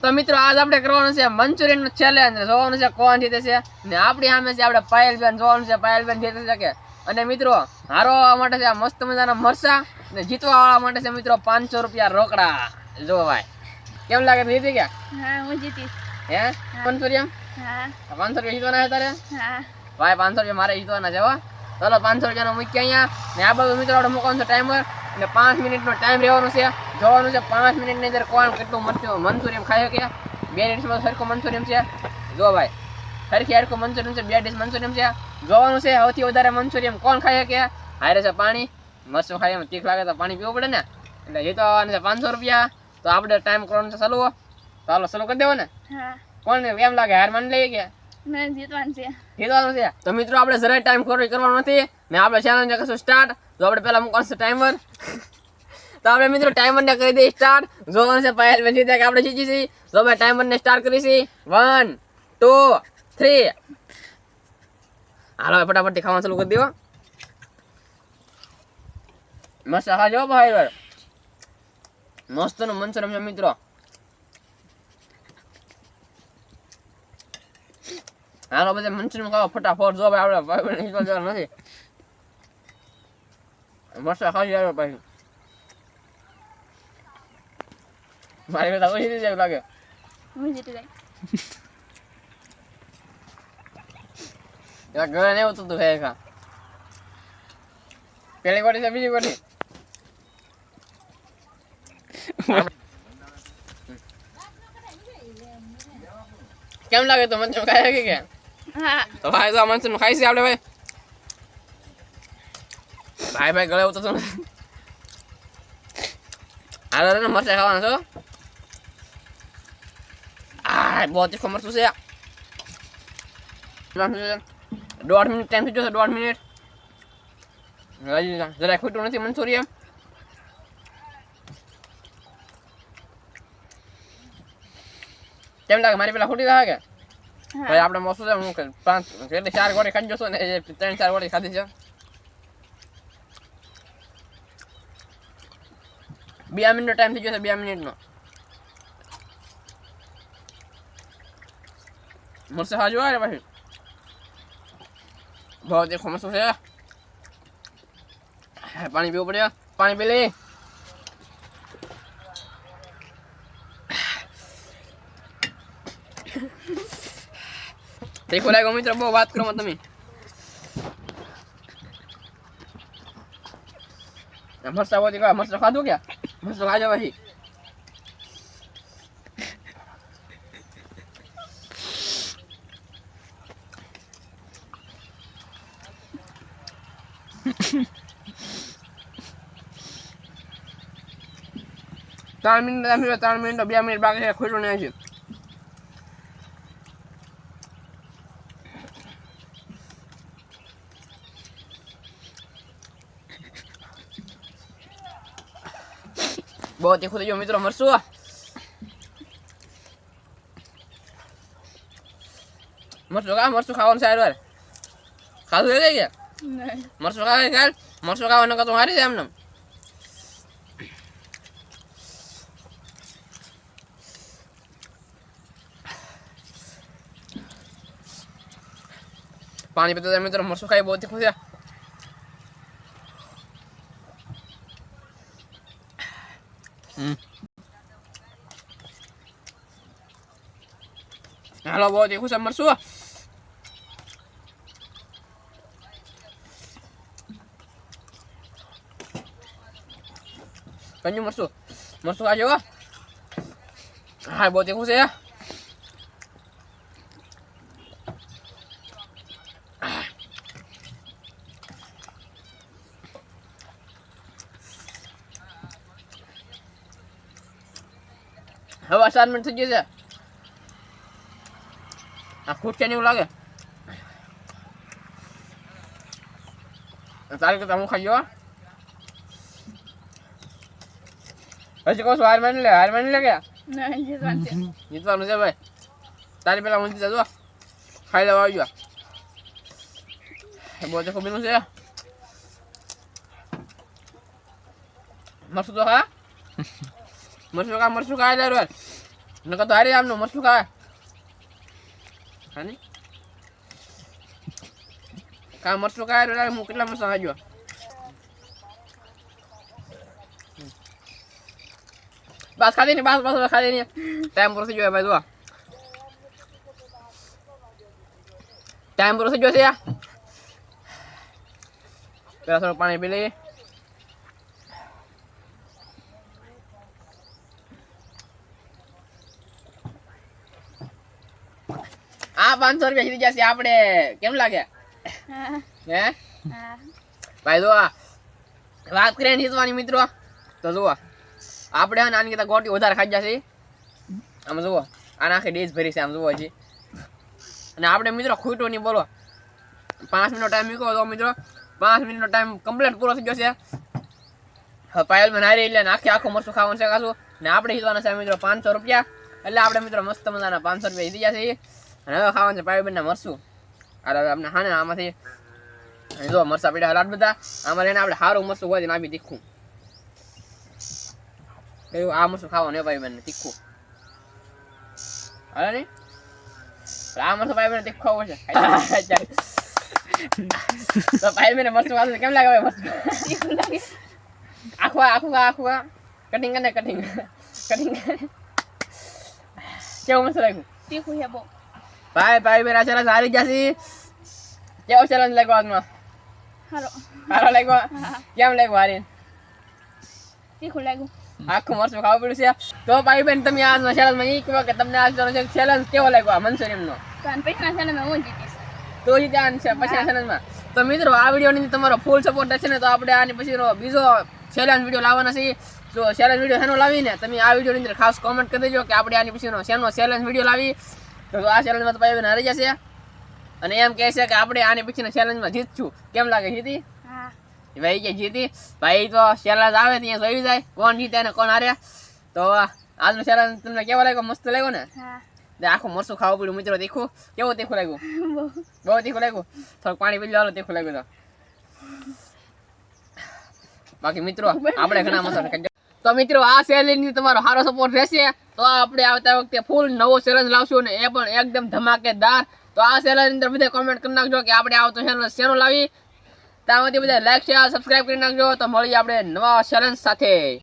તો મિત્રો આજ આપણે કરવાનું છે મંચુરિયનનું ચેલેન્જ જોવાનું છે કોણ જીતે છે. ને આપણી સામે છે આપણે પાયલબેન. જોવાનું છે પાયલબેન જીતી શકે અને મિત્રો હારવા માટે છે મસ્ત મજાના મરસા ને જીતવા વાળા માટે છે મિત્રો પાંચસો રૂપિયા રોકડા. જો ભાઈ કેમ લાગે? જીતી ગયા? હા હું જીતીશ. હે? મંચુરિયન હા. પાંચસો રૂપિયા જીતવાના છે તારે? હા. ભાઈ પાંચસો રૂપિયા મારે જીતવાના છે હો. ચલો પાંચસો રૂપિયાનો મૂકી અહીંયા. ને આ બધું મિત્રો આપણે મૂકવાનું છે ટાઈમર અને પાંચ મિનિટનો ટાઈમ રહેવાનો છે. જોવાનું છે પાંચ મિનિટની અંદર કોણ કેટલું મરચું મંચુરિયમ ખાઈ શકે? બે ડિશમાં સરખું મંચુરિયમ છે? જો ભાઈ સરખી હરખું મંચુરિયમ છે બે ડિશ મંચુરિયમ છે. જોવાનું છે સૌથી વધારે મંચુરિયમ કોણ ખાઈ શકે? હારે છે પાણી. મરચું ખાઈ એમ તીખ લાગે તો પાણી પીવું પડે ને. એટલે જીતવાનું છે પાંચસો રૂપિયા. તો આપણે ટાઈમ કરવાનું છે ચાલુ. ચાલો ચાલુ કરી દેવો ને. કોણ એમ લાગે હાર માની લઈએ ગયા જીતવાનું છે. તો મિત્રો આપણે જરાય ટાઈમ ખોટો કરવાનો નથી. ને આપણે ચેલેન્જ કરશું સ્ટાર્ટ તો આપણે પહેલા મૂકવાનું છે ટાઈમર તો આપણે મિત્રો ટાઈમર ને કરી દઈએ સ્ટાર્ટ જોવાનું છે પહેલ જીતે કે આપણે જીતી છીએ જો મેં ટાઈમર ને સ્ટાર્ટ કરીશી. વન ટુ થ્રી હાલો ફટાફટ ફટાફટથી ખાવાનું ચાલુ કરી દો મસ્ત ખાજો ભાઈ વાર મસ્તનું મન છે મિત્રો. હાલો, બધા મંચુરિયમ ખાવા ફટાફટ. જો ભાઈ, આપણે ભાઈ નથી. મસ્ત ખાઈ આવ્યો પછી મારી કરતા ઓછી જાય લાગે. હું જીતી જાય એલા ઘરે નહીં ઉતરતું ખાય ખા પેલી કોટી છે બીજી કોટી? કેમ લાગે તો મંચુરિયમ ખાય કે કે? હા. તો ભાઈ તો આ ખાઈ છે આપણે ભાઈ. ભાઈ ભાઈ ગળે ઉતરતો હાલો મરચા ખાવાના છો? આ બહુ તીખું મરચું છે દોઢ મિનિટ ટાઈમ થઈ જશે દોઢ મિનિટ જરાય ખૂટું નથી મંચુરિયમ કેમ લાગે મારી પેલા ખૂટી રહ્યા કે ભાઈ આપણે મોસું છે હું પાંચ કેટલી ચાર ગોળી ખાઈ જશો ને એ ત્રણ ચાર ગોળી ખાધી છે બે મિનિટનો ટાઈમ થઈ છે બે મિનિટનો હાજુ આવે પછી બહુ દેખો મસ્ત છે પાણી પીવું પડે પાણી પી લે દેખો લાગ્યો મિત્રો બહુ વાત કરો તમે બોતી કા મરસા ખાધું ક્યાં મરસા ખાજો પછી ત્રણ મિનિટ મિનિટ, ત્રણ મિનિટ, બે મિનિટ બાકી છે ખુલ્લું નહીં છે. બહુ તીખું થઈ ગયું, મિત્રો મરશું મરશું કા મરશું ખાવાનું સારું ખાધું થઈ ગયા મરશું ખાવા ચાલ મરશું ખાવા નકર તો હારી જાય એમને. પાણી પીતા મિત્રો મરસો ખાઈ બહુ તીખું છે હાલો, બહુ તીખું છે મરશું કંજુ મરશું મરશું ખાજો હો. હા બહુ તીખું છે હવે સાત મિનિટ થઈ ગઈ છે આ ખુટ ને એવું લાગે તારે કરતા હું ખાઈ ગયો હજી કહું છું હાર માની લે હાર માની લે કે? જીતવાનું છે. જીતવાનું છે ભાઈ. તારી પેલા હું જજો જો. ખાઈ લેવા આવજો. બહુ દેખો બીનું છે. મરશું તો હા? મરશું ખા મરશું ખા લે નકર તો હારી આમનું મરચું ખાય હાની? કા મરચું ખાય હું કેટલા મરચા ખાજો બસ ખાધી ને બસ બસ ખાધી ને ટાઈમ પૂરો થઈ ગયો ભાઈ જો ટાઈમ પૂરો થઈ ગયો છે પેલા થોડું પાણી પી લઈએ આ પાંચસો રૂપિયા સીધી જશે આપણે કેમ લાગે હા ભાઈ જો વાત કરીએ ને મિત્રો તો જુઓ આપણે આની કરતા ગોટી વધારે ખાઈ જશે આમ જુઓ, આના આખી ડીશ ભરી છે, આમ જુઓ હજી. અને આપણે મિત્રો ખૂટો નહીં બોલો. પાંચ મિનિટનો ટાઈમ મૂકો તો મિત્રો, પાંચ મિનિટનો ટાઈમ કમ્પ્લીટ પૂરો થઈ જશે હવે પાયલમાં નારી એટલે આખે આખું મરચું ખાવાનું છે કાશું ને આપણે જીતવાના છે મિત્રો પાંચસો રૂપિયા. એટલે આપણે મિત્રો મસ્ત મજાના પાંચસો રૂપિયા જીતી જશે અને હવે ખાવાનું છે પાયલ બેનના મરચું. અરે આપણે હા ને આમાંથી. જો મરસા પીડા હલાટ બધા. આમાં લઈને આપણે સારું મરસું હોય ને આપી તીખું એવું આ મરસું ખાવાનું હે ભાઈ મને તીખું. હાલે ને આ મરસું ભાઈ મને તીખું ખાવું છે તો ભાઈ મને મરસું તો કેમ લાગે મરસું? તીખું લાગે. આખું આખું આખું. કટિંગ કરે કટિંગ કટિંગ કેવું મસ્ત લાગ્યું? તીખું છે બહુ. ભાઈ ભાઈ મેરા આ સારી જશે કેવો ચેલેન્જ લાગ્યો આજમાં હારો. હારો લાગ્યો? કેમ લાગ્યો હારી તીખું લાગ્યું. આખું મરચું ખાવું પડ્યું છે. તો ભાઈ બેન તમે આ ચેલેન્જમાં એ કહો કે તમને આજનો ચેલેન્જ કેવો લાગ્યો? આ મંચુરિયનનો તો પૈસા છે જ પછી ચેલેન્જમાં તો મિત્રો આ વિડીયોની તમારો ફૂલ સપોર્ટ છે ને તો આપણે આની પછીનો બીજો ચેલેન્જ વીડિયો લાવવાના છે તો ચેલેન્જ વીડિયો શેનો લાવીને તમે આ વિડીયોની અંદર ખાસ કોમેન્ટ કરી દેજો કે આપણે આની પછીનો શેનો ચેલેન્જ વીડિયો લાવી. તો આ ચેલેન્જમાં તો ભાઈ બેન હારી જશે. અને એમ કહે છે કે આપણે આની પછીના ચેલેન્જમાં જીતશું. કેમ લાગે? જીતી? ભાઈ કે જીતી. ભાઈ તો ચેલેન્જ આવે ત્યાં જોઈ જાય. કોણ જીતે અને કોણ હારે? તો આજનો ચેલેન્જ તમને કેવો લાગ્યો? મસ્ત લાગ્યો ને? આખું મરસું ખાવું પડ્યું મિત્રો તીખું? કેવું તીખું લાગ્યું? બહુ. તીખું લાગ્યું? થોડું પાણી પી લો તીખું લાગ્યું તો. બાકી મિત્રો આપણે ઘણા મસ્ત તો મિત્રો આ સેલિંગની તમારો સારો સપોર્ટ રહેશે. તો આપણે આવતા વખતે ફૂલ નવો ચેલેન્જ લાવશું ને એ પણ એકદમ ધમાકેદાર. તો આ ચેલેન્જ અંદર બધા કોમેન્ટ કરી નાખજો કે આપણે આવતો ચેનલ શેનો લાવી. ત્યાંથી બધા લાઈક શેર સબસ્ક્રાઇબ કરી નાખજો. તો મળીએ આપણે નવા ચેલેન્જ સાથે.